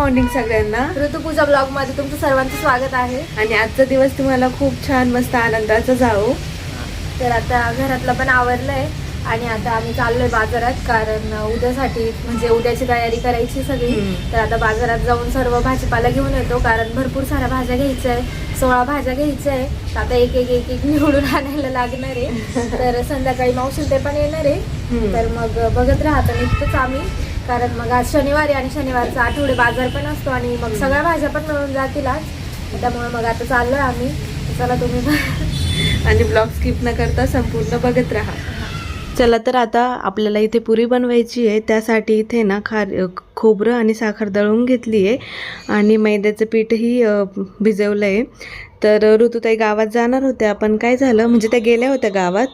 Morning सगळ्यांना. ऋतुपूजा ब्लॉगमध्ये तुमचं सर्वांचं स्वागत आहे. आणि आजचा दिवस तुम्हाला खूप छान मस्त आनंदाचा जाओ तर आता घरातलं पण आवरलंय आणि आता आम्ही चाललोय बाजारात कारण उद्यासाठी म्हणजे उद्याची तयारी करायची सगळी. तर आता बाजारात जाऊन सर्व भाजीपाला घेऊन येतो कारण भरपूर साऱ्या भाज्या घ्यायच्या आहे. सोळा भाज्या घ्यायच्या आहे. तर आता एक एक एक एक निवडून आणायला लागणार आहे. तर संध्याकाळी मावशी ते पण येणार आहे. तर मग बघत राहतो निघतोच आम्ही. कारण मग आज शनिवारी आणि शनिवारचा आठवडे बाजार पण असतो आणि मग सगळ्या भाज्या पण मिळून जातील आज. त्यामुळे मग आता चाललोय आम्ही. चला तुम्ही आणि ब्लॉग स्किप न करता संपूर्ण बघत राहा. चला तर आता आपल्याला इथे पुरी बनवायची आहे. त्यासाठी इथे ना खार खोबरं आणि साखर दळून घेतली आहे. आणि मैद्याचं पीठही भिजवलं आहे तर ऋतुताई गावात जाणार होत्या. पण काय झालं? म्हणजे त्या गेल्या होत्या गावात.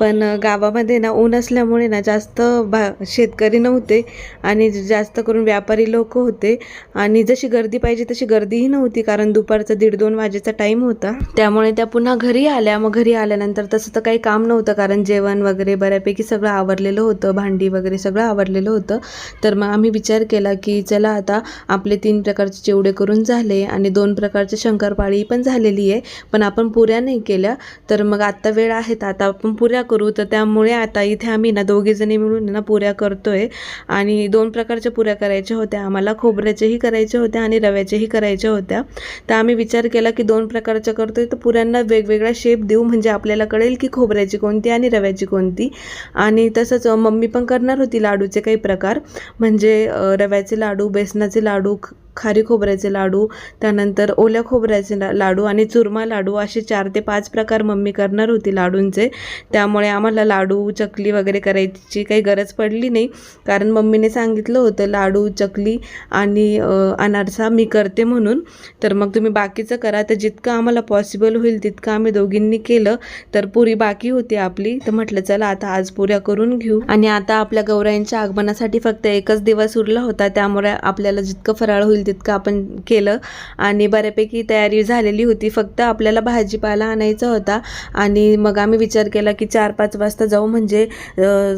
पण गावामध्ये ना ऊन असल्यामुळे ना जास्त भा शेतकरी नव्हते आणि जास्त करून व्यापारी लोक होते. आणि जशी गर्दी पाहिजे तशी गर्दीही नव्हती कारण दुपारचा दीड दोन वाजेचा टाईम होता. त्यामुळे त्या पुन्हा घरी आल्या. मग घरी आल्यानंतर तसं तर काही काम नव्हतं कारण जेवण वगैरे बऱ्यापैकी सगळं आवरलेलं होतं. भांडी वगैरे सगळं आवरलेलं होतं. तर मग आम्ही विचार केला की चला आता आपले तीन प्रकारचे चिवडे करून झाले आणि दोन प्रकारचे शंकरपाळी पण झालेली आहे. पण आपण पुऱ्या नाही केल्या. तर मग आत्ता वेळ आहे तर आता आपण पुऱ्या करू तर त्यामुळे आता इथे आम्ही ना दोघीजणी मिळून ना पुऱ्या करतोय. आणि दोन प्रकारच्या पुऱ्या करायच्या होत्या. आम्हाला खोबऱ्याच्याही करायच्या होत्या आणि रव्याच्याही करायच्या होत्या. तर आम्ही विचार केला की दोन प्रकारच्या करतोय. तर पुऱ्यांना वेगवेगळा शेप देऊ म्हणजे आपल्याला कळेल की खोबऱ्याची कोणती आणि रव्याची कोणती. आणि तसंच मम्मी पण करणार होती लाडूचे काही प्रकार. म्हणजे रव्याचे लाडू बेसनाचे लाडू खारी खोबऱ्याचे लाडू त्यानंतर ओल्या खोबऱ्याचे ला- लाडू आणि चुरमा लाडू असे चार ते पाच प्रकार मम्मी करणार होती लाडूंचे. त्यामुळे आम्हाला लाडू चकली वगैरे करायची काही गरज पडली नाही. कारण मम्मीने सांगितलं होतं लाडू चकली आणि अनारसा मी करते म्हणून. तर मग तुम्ही बाकीचं करा. तर जितकं आम्हाला पॉसिबल होईल तितकं आम्ही दोघींनी केलं. तर पुरी बाकी होती आपली. तर म्हटलं चला आता आज पुऱ्या करून घेऊ. आणि आता आपल्या गौराईंच्या आगमनासाठी फक्त एकच दिवस उरला होता. त्यामुळे आपल्याला जितकं फराळ होईल तितकं आपण केलं. आणि बऱ्यापैकी तयारी झालेली होती. फक्त आपल्याला भाजीपाला आणायचा होता. आणि मग आम्ही विचार केला की चार पाच वाजता जाऊ. म्हणजे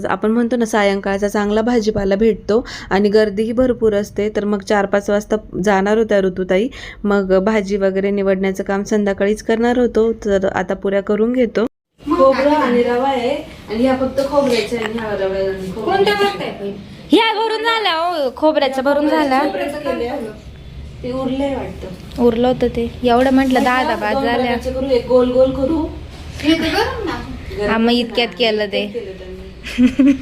आपण म्हणतो ना सायंकाळचा चांगला भाजीपाला भेटतो. आणि गर्दीही भरपूर असते. तर मग चार पाच वाजता जाणार होत्या ऋतुताई. मग भाजी वगैरे निवडण्याचं काम संध्याकाळीच करणार होतो. तर आता पुऱ्या करून घेतो. खोबरं आणि रवा आहे. आणि ह्या फक्त खोबऱ्याचे आणि ह्या रवा ह्या भरून झाल्या हो. खोबऱ्याच्या भरून झाल्या ते उरलंय वाटतं. उरलं होतं ते. एवढं म्हटलं दहा दहा दोन झाल्या. प्रकारचे करू एक गोल गोल करू. हा मग इतक्यात केलं ते. केलं त्यांनी.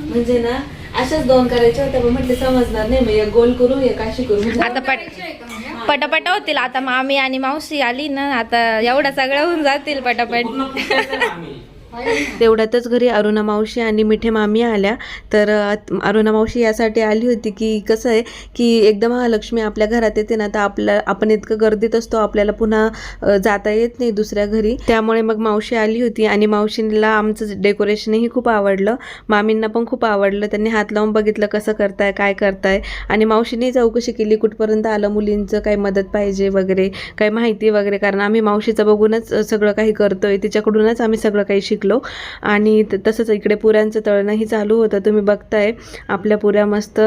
म्हणजे ना अशाच दोन करायच्या होत्या पण म्हटले समजणार नाही मग एक गोल करू एक अशी करू. म्हणजे आता पट पटापट होतील. आता मामी आणि मावशी आली ना आता एवढं सगळं होऊन जातील पटापट. तेवढ्यातच घरी अरुणा मावशी आणि मिठे मामी आल्या. तर अरुणा मावशी यासाठी आली होती की कसं आहे की एकदा महालक्ष्मी आपल्या घरात येते ना तर आपल्या आपण इतकं गर्दीत असतो आपल्याला पुन्हा जाता येत नाही दुसऱ्या घरी. त्यामुळे मग मावशी आली होती आणि मावशीला आमचं डेकोरेशनही खूप आवडलं. मामींना पण खूप आवडलं. त्यांनी हात लावून बघितलं कसं करताय काय करताय. आणि मावशीने चौकशी केली कुठपर्यंत आलं मुलींचं काही मदत पाहिजे वगैरे काही माहिती वगैरे. कारण आम्ही मावशीचं बघूनच सगळं काही करतोय. तिच्याकडूनच आम्ही सगळं काही शिकलो. आणि तसंच इकडे पुऱ्यांचं तळणंही चालू होतं. तुम्ही बघताय आपल्या पुऱ्या मस्त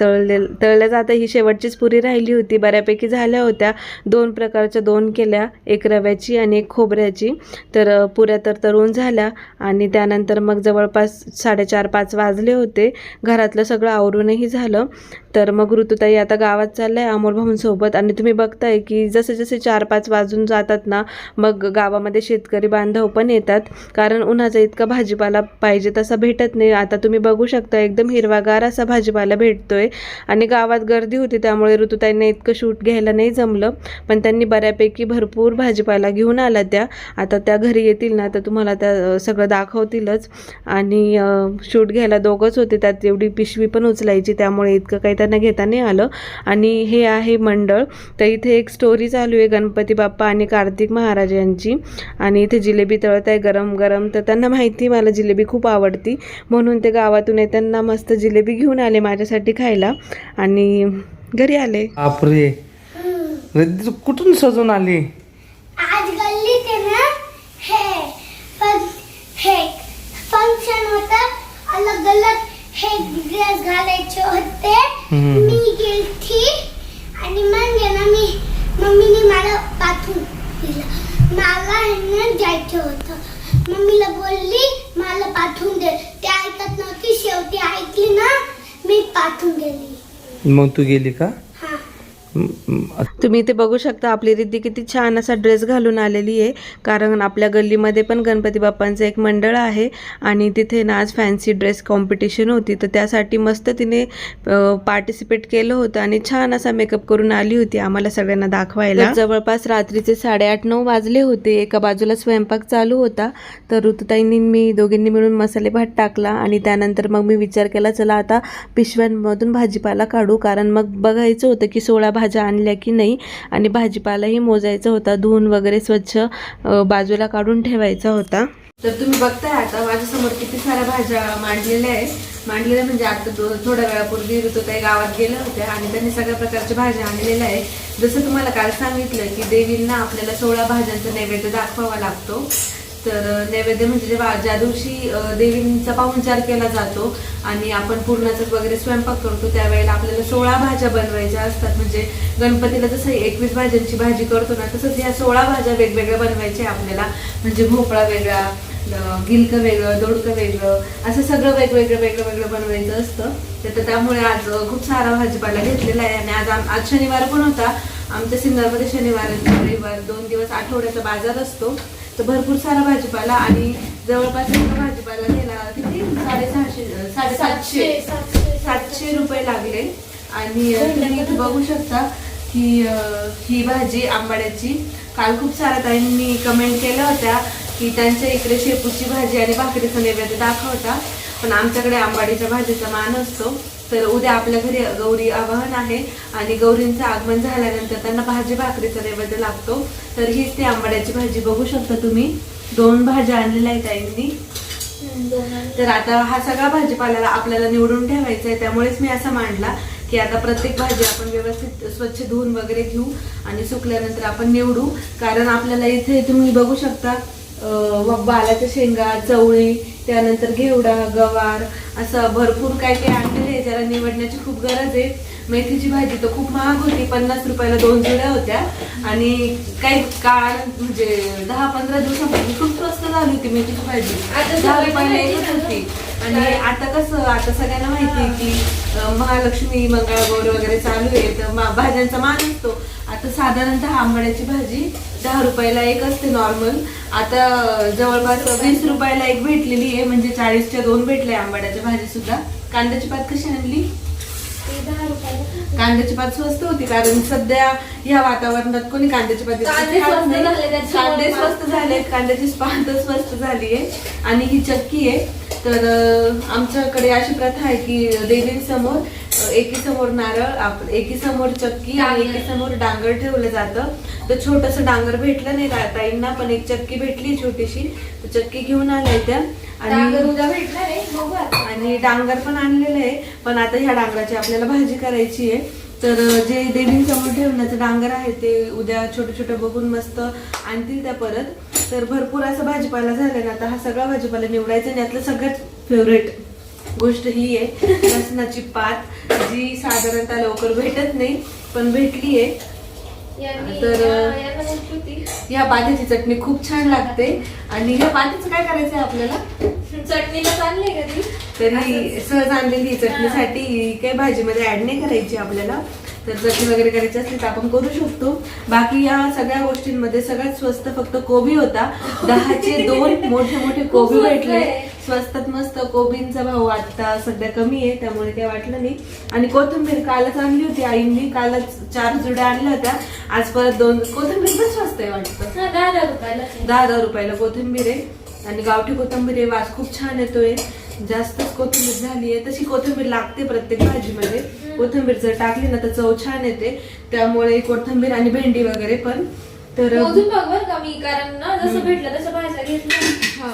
तळले तळल्या जातं ही शेवटचीच पुरी राहिली होती. बऱ्यापैकी झाल्या होत्या. दोन प्रकारच्या दोन केल्या. एक रव्याची आणि एक खोबऱ्याची. तर पुऱ्या तर तळून झाल्या. आणि त्यानंतर मग जवळपास साडेचार पाच वाजले होते. घरातलं सगळं आवरूनही झालं. तर मग ऋतुताई आता गावात चाललंय अमोल भाऊंसोबत आणि तुम्ही बघताय की जसे जसे चार पाच वाजून जातात ना मग गावामध्ये शेतकरी बांधव पण येतात. कारण उन्हाचा इतका भाजीपाला पाहिजे तसा भेटत नाही. आता तुम्ही बघू शकता एकदम हिरवागार असा भाजीपाला भेटतोय. आणि गावात गर्दी होती त्यामुळे ऋतुताईंना इतकं शूट घ्यायला नाही जमलं. पण त्यांनी बऱ्यापैकी भरपूर भाजीपाला घेऊन आला त्या. आता त्या घरी येतील ना तर तुम्हाला त्या सगळं दाखवतीलच. आणि शूट घ्यायला दोघंच होते त्यात एवढी पिशवी पण उचलायची त्यामुळे इतकं काही त्यांना घेता नाही आलं. आणि हे आहे मंडळ. तर इथे एक स्टोरी चालू आहे गणपती बाप्पा आणि कार्तिक महाराज यांची. आणि इथे जिलेबी तळत आहे गरम गरम तर त्यांना माहिती मला जिलेबी खूप आवडती. म्हणून ते गावातून येताना मस्त जिलेबी घेऊन आले माझ्यासाठी खायला आणि घरी आले. बापरे. रिद्धी, तू कुठून सजून आली? आज गल्लीत आहे ना? हे फं- हे फंक्शन होतं. अलग अलग हे ड्रेस घालायचे होते. हम्म. मी गेलती आणि मग आहे ना मी मम्मीने मला पाठवून दिलं. मला आहे ना जायचं होतं. मम्मीला बोलली मला पाठवून दे. ते ऐकत नव्हती. शेवटी ऐकली ना मी पाठवून गेली. मग तू गेली का? तुम्ही इथे बघू शकता आपली रिद्धी किती छान असा ड्रेस घालून आलेली आहे. कारण आपल्या गल्लीमध्ये पण गणपती बाप्पांचं एक मंडळ आहे. आणि तिथे ना आज फॅन्सी ड्रेस कॉम्पिटिशन होती. तर त्यासाठी मस्त तिने पार्टिसिपेट केलं होतं. आणि छान असा मेकअप करून आली होती आम्हाला सगळ्यांना दाखवायला. जवळपास रात्रीचे साडेआठ नऊ वाजले होते. एका बाजूला स्वयंपाक चालू होता. तर ऋतुताईंनी मी दोघींनी मिळून मसाले भात टाकला. आणि त्यानंतर मग मी विचार केला चला आता पिशव्यांमधून भाजीपाला काढू. कारण मग बघायचं होतं की सोळा भाज्या आणल्या की नाही आणि भाजीपालाही मोजायचा होता. धुवून वगैरे स्वच्छ बाजूला काढून ठेवायचा होता. तर तुम्ही बघताय आता माझ्यासमोर किती साऱ्या भाज्या मांडलेल्या आहेत. मांडलेल्या म्हणजे आता थोड्या वेळापूर्वी ऋतुताई गावात गेल्या होत्या आणि त्यांनी सगळ्या प्रकारच्या भाज्या आणलेल्या आहेत. जसं तुम्हाला काल सांगितलं की देवींना आपल्याला सोळा भाज्यांचा नैवेद्य दाखवावा लागतो. तर नैवेद्य म्हणजे जेव्हा ज्या दिवशी देवींचा पाहुणचार केला जातो आणि आपण पूर्णाचा वगैरे स्वयंपाक करतो त्यावेळेला आपल्याला सोळा भाज्या बनवायच्या असतात. म्हणजे गणपतीला जसं एकवीस भाज्यांची भाजी करतो ना तसंच या सोळा भाज्या वेगवेगळ्या बनवायच्या आपल्याला. म्हणजे भोपळा वेगळा गिलकं वेगळं दोडकं वेगळं असं सगळं वेगवेगळं वेगळं वेगळं बनवायचं असतं. तर तर त्यामुळे आज खूप सारा भाजीपाला घेतलेला आहे आणि आज आम- आज शनिवार पण होता. आमच्या सिन्नरमध्ये शनिवार रविवार दोन दिवस आठवड्याचा बाजार असतो. तर भरपूर सारा भाजीपाला आणि जवळपास भाजीपाला गेला किती साडेसहाशे साडेसातशे सातशे रुपये लागले. आणि तुम्ही बघू शकता की ही भाजी आंबाड्याची. काल खूप साऱ्या ताईंनी कमेंट केल्या होत्या की त्यांच्या इकडे शेपूची भाजी आणि भाकरीचा नैवेद्य दाखवता. पण आमच्याकडे आंबाडीच्या भाजीचा मान असतो. तर उद्या आपल्या घरी गौरी आवाहन आहे आणि गौरींचं आगमन झाल्यानंतर त्यांना भाजी भाकरीचा नैवेद्य लागतो. तर हीच ती आंबाड्याची भाजी बघू शकता तुम्ही. दोन भाज्या आणलेल्या आहेत ताईंनी तर आता हा सगळा भाजीपाल्याला आपल्याला निवडून ठेवायचा आहे. त्यामुळेच मी असा मांडला की आता प्रत्येक भाजी आपण व्यवस्थित स्वच्छ धुवून वगैरे घेऊ आणि सुकल्यानंतर आपण निवडू. कारण आपल्याला इथे तुम्ही बघू शकता बालाच्या शेंगा चवळी त्यानंतर घेवडा गवार असं भरपूर काय काय आणलेलं आहे ज्याला निवडण्याची खूप गरज आहे. मेथीची भाजी तर खूप महाग होती पन्नास रुपयाला दोन जुड्या होत्या. आणि काही काळ म्हणजे दहा पंधरा दिवसापूर्वी खूप स्वस्त झाली होती मेथीची भाजी. आता दहा रुपयाला एकच. होती. आणि आता कसं आता सगळ्यांना माहिती की महालक्ष्मी मंगळागौर वगैरे चालू आहे तर मा- भाज्यांचा मान असतो. आता साधारणतः आंबाड्याची भाजी दहा रुपयाला एक असते नॉर्मल आता जवळपास वीस रुपयाला एक भेटलेली आहे म्हणजे चाळीसच्या दोन भेटल्या आंबाड्याच्या भाजी सुद्धा कांद्याची पात कशी आणली? कांद्याची पात स्वस्त होती कारण सध्या ह्या वातावरणात कोणी कांद्याची पात कांदे स्वस्त. झाले, त्याच्यामुळे कांदे पात- स्वस्त झाले कांद्याची पात स्वस्त झाली आहे आणि ही चक्की आहे. तर अं, आमच्याकडे अशी प्रथा आहे की देवींसमोर अं, एकीसमोर नारळ आप- एकीसमोर चक्की आणि डांगर. एकीसमोर डांगर ठेवलं जातं. तर छोटस डांगर भेटलं नाही का ताईंना पण एक चक्की भेटली छोटीशी. तर चक्की घेऊन आल्या त्या. डांगर आणि उद्या भेटणार आहे बघू आता. आणि डांगर पण आणलेलं आहे. पण आता ह्या डांगराची आपल्याला भाजी करायची आहे. तर जे देवींसमोर ठेवण्याचं डांगर आहे ते उद्या छोटं छोटं बघून मस्त आणतील त्या परत. तर भरपूर असं भाजीपाला झाला ना आता हा सगळा भाजीपाला निवडायचा आणि यातलं सगळ्यात फेवरेट गोष्ट ही आहे. लसणाची पात जी साधारणतः लवकर भेटत नाही पण भेटली आहे तर- या- पात्याची चटणी खूप छान लागते. आणि ह्या पात्याचं काय करायचं आहे आपल्याला? चटणीला चालले का ती? तरी सहज आणलेली आहे. चटणीसाठी काही भाजीमध्ये ऍड नाही करायची आपल्याला. तर चटणी वगैरे करायची असली तर आपण करू शकतो. बाकी या सगळ्या गोष्टींमध्ये सगळ्यात स्वस्त फक्त कोबी होता. दहाचे दोन मोठे मोठे कोबी भेटले. आहे. स्वस्तात मस्त कोबींचा भाव आता सध्या कमी आहे त्यामुळे काही वाटलं नाही. आणि कोथिंबीर कालच आणली होती आईंनी. कालच चार जुड्या आणल्या होत्या. आज परत दोन. कोथिंबीर पण स्वस्त आहे वाटतं. दहा रुपयाला दहा दहा रुपयाला कोथिंबीर आहे. आणि गावठी कोथिंबीर आहे वास खूप छान येतोय. जास्तच कोथिंबीर झाली आहे. तशी कोथिंबीर लागते प्रत्येक भाजीमध्ये. कोथिंबीर जर टाकली ना तर चव छान येते. त्यामुळे कोथिंबीर आणि भेंडी वगैरे पण. तर मोजून बघ बरं का मी कारण ना जसं भेटलं तसं भाज्या घेतल्या.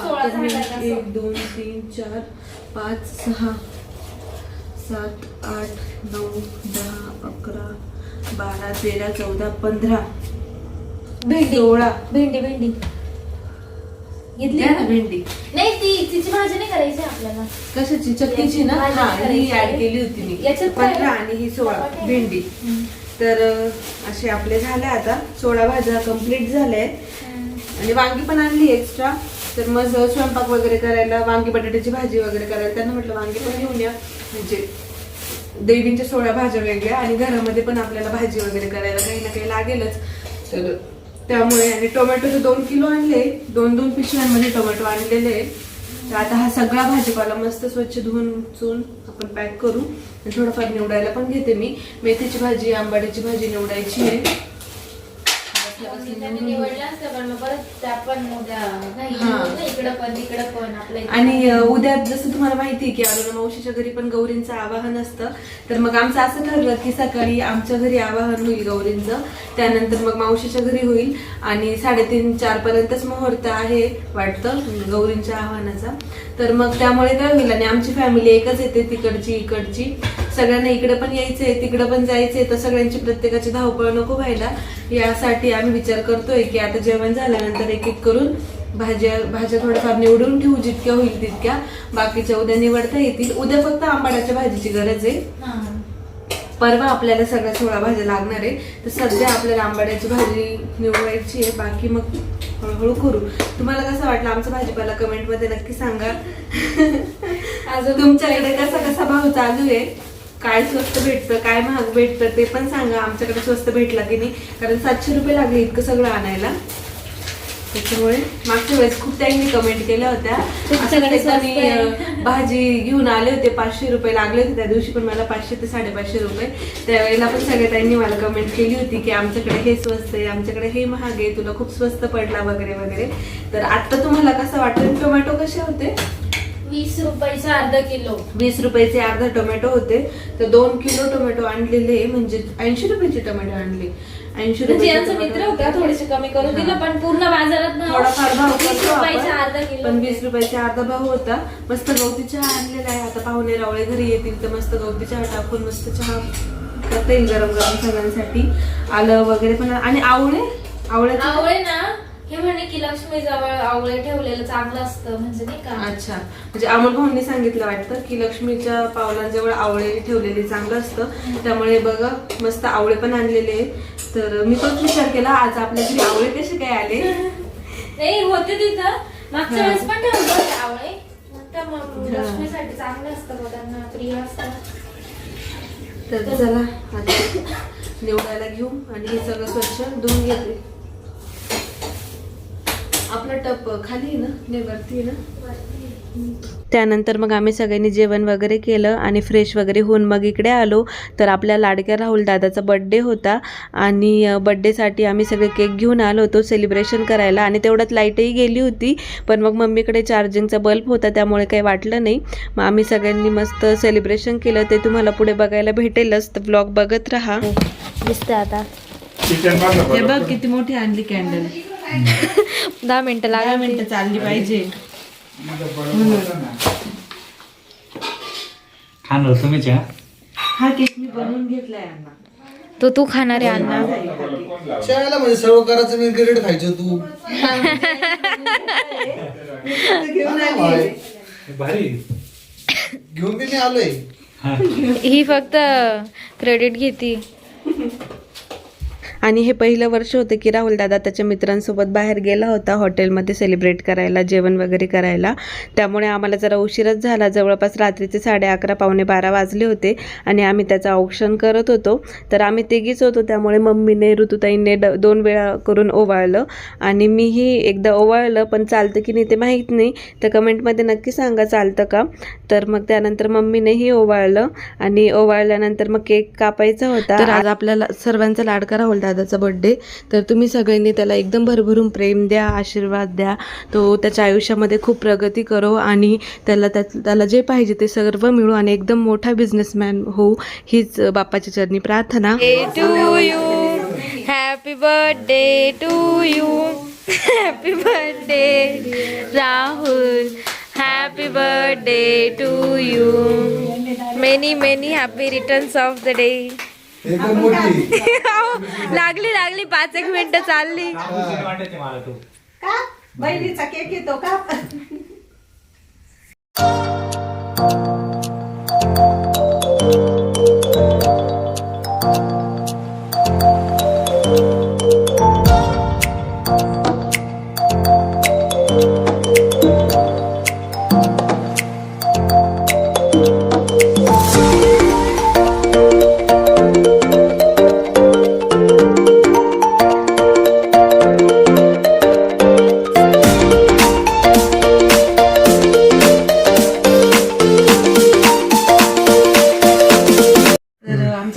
सोळा का एक दोन तीन चार पाच सहा सात आठ नऊ दहा अकरा बारा तेरा चौदा पंधरा भेंडी. सोळा. भेंडी भेंडी. घेतली ना? भेंडी. नाही ती तिची भाजी नाही करायची आपल्याला. कशाची? चक्कीची ना? हा ही. ऍड केली होती मी. याच्यात काय? पंधरा आणि ही सोळा टमाटे. भेंडी. तर अं, असे आपले झाले आता. सोळा भाज्या कंप्लीट झाल्या आहेत. आणि वांगी पण आणली एक्स्ट्रा तर मग स्वयंपाक वगैरे करायला वांगी बटाट्याची भाजी वगैरे करायला त्यांना म्हटलं वांगी पण घेऊन या. म्हणजे देवींच्या सोळा भाज्या वेगळ्या आणि घरामध्ये पण आपल्याला भाजी वगैरे करायला काही ना काही लागेलच. तर त्यामुळे आणि टोमॅटोचे दोन किलो आणले दोन दोन पिशव्यांमध्ये टोमॅटो आणलेले आहे. तर आता हा सगळा भाजीपाला मस्त स्वच्छ धुवून चुन आपण पॅक करू. आणि थोडंफार निवडायला पण घेते मी. मेथीची भाजी आंबाड्याची भाजी निवडायची आहे. आणि उद्या जसं तुम्हाला माहिती आहे की अरुणा मावशीच्या घरी पण गौरींचं आवाहन असतं तर मग आमचं असं ठरलं की सकाळी आमच्या घरी आवाहन होईल गौरींचं त्यानंतर मग मावशीच्या घरी होईल आणि साडेतीन चार पर्यंतच मुहूर्त आहे वाटतं गौरींच्या आव्हानाचा. तर मग त्यामुळे काय होईल आणि आमची फॅमिली एकच येते तिकडची इकडची. सगळ्यांना इकडे पण यायचंय तिकडे पण जायचंय तर सगळ्यांची प्रत्येकाची धावपळ नको व्हायला. यासाठी आम्ही विचार करतोय की आता जेवण झाल्यानंतर एक एक करून भाज्या भाज्या थोड्याफार निवडून ठेवू जितक्या होईल तितक्या. बाकीच्या उद्या निवडता येतील. उद्या फक्त आंबाड्याच्या भाजीची गरज आहे. परवा आपल्याला सगळ्या सोळा भाज्या लागणार आहे. तर सध्या आपल्याला आंबाड्याची भाजी निवडायची आहे. बाकी मग हळूहळू करू. तुम्हाला कसं वाटलं आमचा भाजीपाला कमेंटमध्ये नक्की सांगा. अजून तुमच्याकडे कसा कसा भाव चालू आहे? काय स्वस्त भेटतं काय महाग भेटतं ते पण सांगा. आमच्याकडे स्वस्त भेटला की नाही. कारण सातशे रुपये लागले इतकं सगळं आणायला. त्याच्यामुळे मागच्या वेळेस खूप त्यांनी कमेंट केल्या होत्या. भाजी घेऊन आले होते पाचशे रुपये. लागले होते त्या दिवशी पण मला पाचशे ते साडेपाचशे रुपये. त्यावेळेला पण सगळ्या त्यांनी मला कमेंट केली होती की आमच्याकडे हे स्वस्त आहे आमच्याकडे हे महाग आहे तुला खूप स्वस्त पडला वगैरे वगैरे. तर आता तुम्हाला कसं वाटतं टोमॅटो कसे होते? वीस रुपयाचा अर्धा किलो. वीस रुपयाचे अर्धा टोमॅटो होते. तर दोन किलो टोमॅटो आणलेले म्हणजे ऐंशी रुपयाचे टोमॅटो आणले. ऐंशी म्हणजे रुपयाचे यांचा मित्र होता थोडेसे कमी करून दिलं पण पूर्ण बाजारात ना थोडाफार भाव वीस करतो रुपयाचा अर्धा किलो पण वीस रुपयाचा अर्धा भाव होता. मस्त गवती चहा आणलेला आहे. आता पाहुणे रावळे घरी येतील तर मस्त गवती चहा टाकून मस्त चहा करता येईल गरम गरम सगळ्यांसाठी. आलं वगैरे पण. आणि आवळे? आवळ्याचं आवळे ना हे म्हणे की लक्ष्मी जवळ आवळे ठेवलेलं चांगलं असतं म्हणजे नाही का? अच्छा. म्हणजे अमोल भाऊंनी सांगितलं वाटतं की लक्ष्मीच्या पावलांजवळ आवळे ठेवलेले चांगलं असतं. त्यामुळे बघा मस्त आवळे पण आणलेले. तर मी तोच विचार केला आज आपल्या घरी आवळे कसे काय आले? नाही होते तिथं. मागच्या वेळेस पण ठेवलं होते आवळे. तर मग लक्ष्मीसाठी चांगलं असतं त्यांना प्रिय असतं. तर चला आता निवडायला घेऊ आणि हे सगळं स्वच्छ धुवून घेते. आपला टप खाली आहे ना? नाही वरती आहे ना? त्यानंतर मग आम्ही सगळ्यांनी जेवण वगैरे केलं आणि फ्रेश वगैरे होऊन मग इकडे आलो. तर आपल्या लाडक्या राहुल दादाचा बड्डे होता आणि बड्डेसाठी आम्ही सगळे केक घेऊन आलो होतो सेलिब्रेशन करायला आणि तेवढ्यात लाईटही गेली होती. पण मग मम्मीकडे चार्जिंगचा बल्ब होता त्यामुळे काही वाटलं नाही. मग आम्ही सगळ्यांनी मस्त सेलिब्रेशन केलं. ते तुम्हाला पुढे बघायला भेटेलच. तर ब्लॉग बघत राहा. दिसतंय आता. हे बघ किती मोठी आणली कॅन्डल दहा मिनिटं दहा लागली मिनिटं चालली पाहिजे. खाणार तुम्हीच हा हा केक मी बनवून घेतलाय तो तू खाणार आहे शाळेला म्हणजे सर्व करायचं मी क्रेडिट खायचं तू. घेऊन आली. भारी. घेऊन बी मी आलोय. ही फक्त क्रेडिट घेती. आणि हे पहिलं वर्ष होतं की राहुल दादा त्याच्या मित्रांसोबत बाहेर गेला होता हॉटेलमध्ये सेलिब्रेट करायला जेवण वगैरे करायला. त्यामुळे आम्हाला जरा उशीरच झाला. जवळपास रात्रीचे साडे अकरा पावणे बारा वाजले होते आणि आम्ही त्याचं औक्षण करत होतो. तर आम्ही तेगीच होतो. त्यामुळे मम्मीने ऋतुताईने ड दोन वेळा करून ओवाळलं आणि मीही एकदा ओवाळलं. पण चालतं की नाही ते माहीत नाही. तर कमेंटमध्ये नक्की सांगा चालतं का? तर मग त्यानंतर मम्मीनेही ओवाळलं आणि ओवाळल्यानंतर मग केक कापायचा होता. तर आज आपल्याला सर्वांचा लाडका राहुल दादाचा बड्डे तर तुम्ही सगळ्यांनी त्याला एकदम भरभरून प्रेम द्या आशीर्वाद द्या. तो त्याच्या आयुष्यामध्ये खूप प्रगती करो आणि त्याला त्या त्याला जे पाहिजे ते सर्व मिळू आणि एकदम मोठा बिझनेसमॅन होऊ हीच बाप्पाची चरणी प्रार्थना. To you happy birthday to you happy birthday Rahul happy birthday to you many many happy returns of the day एकदम मोठी. लागली लागली पाच एक मिनिटं चालली. वाटते मला तू. बहिणीचा केक येतो का?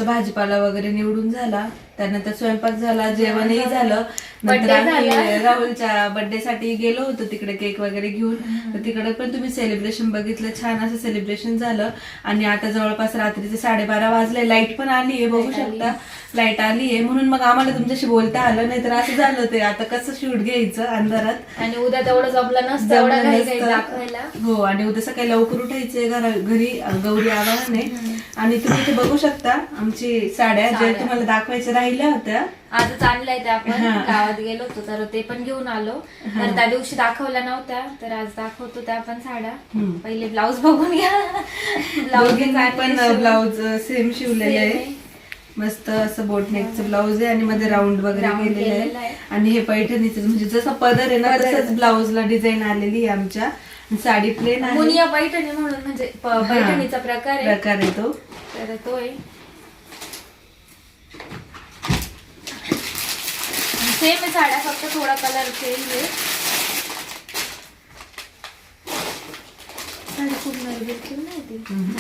भाजीपाला वगैरे निवडून झाला. त्यानंतर स्वयंपाक झाला जेवणही झालं. नंतर Birthday आम्ही झाला. राहुलच्या बर्थडे साठी गेलो होतो तिकडे केक वगैरे घेऊन. तर तिकडे पण तुम्ही सेलिब्रेशन बघितलं. छान असं सेलिब्रेशन झालं. आणि आता जवळपास रात्रीचे साडेबारा वाजले. लाइट पण आली आहे बघू शकता. लाइट आली आहे. म्हणून मग आम्हाला तुमच्याशी बोलता आलं. नाही तर असं झालं ते. आता कसं शूट घ्यायचं अंधारात? आणि उद्या तेवढं जमलं नसतं. एवढं जमलं काही काही नसतं. दाखवायला. हो आणि उद्या सकाळी लवकर उठायचंय घरा गौरी आवाहन आहे. आणि तुम्ही इथे बघू शकता. आमची साड्या ज्या साड्या. तुम्हाला दाखवायच्या राहिल्या होत्या. आजच आणलंय ते आपण. गावात गेलो होतो तर ते पण घेऊन आलो. तर त्या दिवशी दाखवल्या नव्हत्या तर आज दाखवतो त्या पण साड्या. पहिले ब्लाऊज बघून घ्या. ब्लाऊज पण ब्लाऊज सेम शिवलेले आहे. मस्त असं बोटनेकचं ब्लाऊज आहे आणि मध्ये राऊंड वगैरे केलेलं आहे. आणि हे पैठणीचं म्हणजे जसं पदर आहे ना. तसंच ब्लाऊजला डिझाईन आलेली आहे आमच्या. साडी प्लेन आहे. पैठणी म्हणून म्हणजे पैठणीचा प्रकार आहे. प्रकार आहे तो. तर तो आहे. सेम साड्या फक्त थोडा कलर चेंज आहे साडी नाही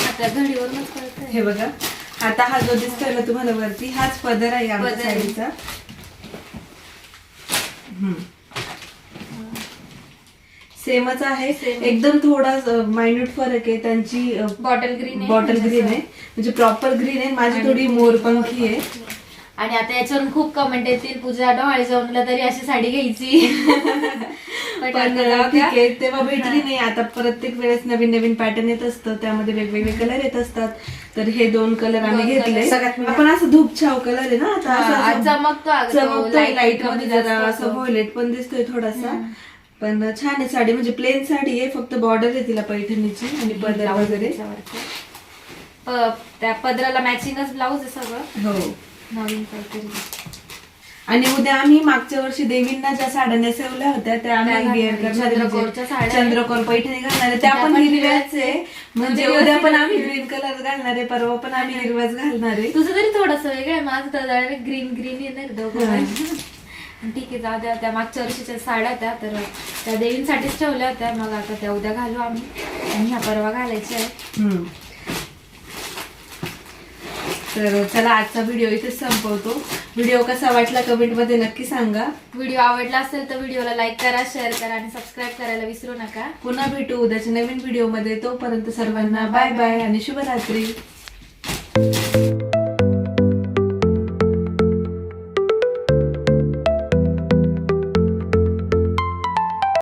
आता घडीवरूनच कळत हे बघा आता हा जो दिसतोय ना तुम्हाला वरती हाच पदर आहे आमच्या पदर आहे. साडीचा सेमच आहे. एकदम थोडा मायन्यूट फरक आहे. त्यांची बॉटल ग्रीन बॉटल ग्रीन आहे. म्हणजे प्रॉपर ग्रीन आहे. माझी थोडी मोरपंखी आहे. आणि आता याच्यावरून खूप कमेंट येतील पूजा डोहाळे जेवणला तरी अशी साडी घ्यायची. पण ठीक. आहे तेव्हा भेटली नाही. आता प्रत्येक वेळेस नवीन नवीन पॅटर्न येत असतं. त्यामध्ये वेगवेगळे कलर येत असतात. तर हे दोन कलर आम्ही घेतले. आपण असं धूप छाव कलर आहे ना? आता चमकतो चमकतोय. लाइटमध्ये जरा. असं व्हायलेट पण दिसतोय थोडासा. पण छान आहे साडी. म्हणजे प्लेन साडी आहे. फक्त बॉर्डर आहे तिला पैठणीची आणि पदर वगैरे. त्या पदराला मॅचिंगच ब्लाऊज आहे सगळं. हो. नवीन काहीतरी. आणि उद्या आम्ही मागच्या वर्षी देवींना ज्या साड्या नेसवल्या होत्या त्या आम्ही आहे. आहे. चंद्रकोरच्या साड्या. आहे. चंद्रकोर पैठणी घालणार आहे. त्या पण हिरव्याच आहे. म्हणजे म्हणजे उद्या पण आम्ही ग्रीन कलर घालणार आहे. परवा पण आम्ही हिरवाच घालणार आहे. तुझं तरी थोडस वेगळं आहे. माझं तर डायरेक्ट ग्रीन ग्रीन येणार दोघं ठीक आहे जाऊ द्या. त्या मागच्या वर्षीच्या साड्या त्या तर त्या देवींसाठीच ठेवल्या होत्या. मग आता त्या उद्या घालू आम्ही. आणि ह्या परवा घालायच्या हम्म. तर चला आजचा व्हिडिओ इथेच संपवतो. व्हिडिओ कसा वाटला कमेंटमध्ये नक्की सांगा. व्हिडिओ आवडला असेल तर व्हिडिओला लाईक करा शेअर करा आणि सबस्क्राईब करायला विसरू नका. पुन्हा भेटू उद्याच्या नवीन व्हिडिओमध्ये. तोपर्यंत सर्वांना बाय बाय आणि शुभरात्री.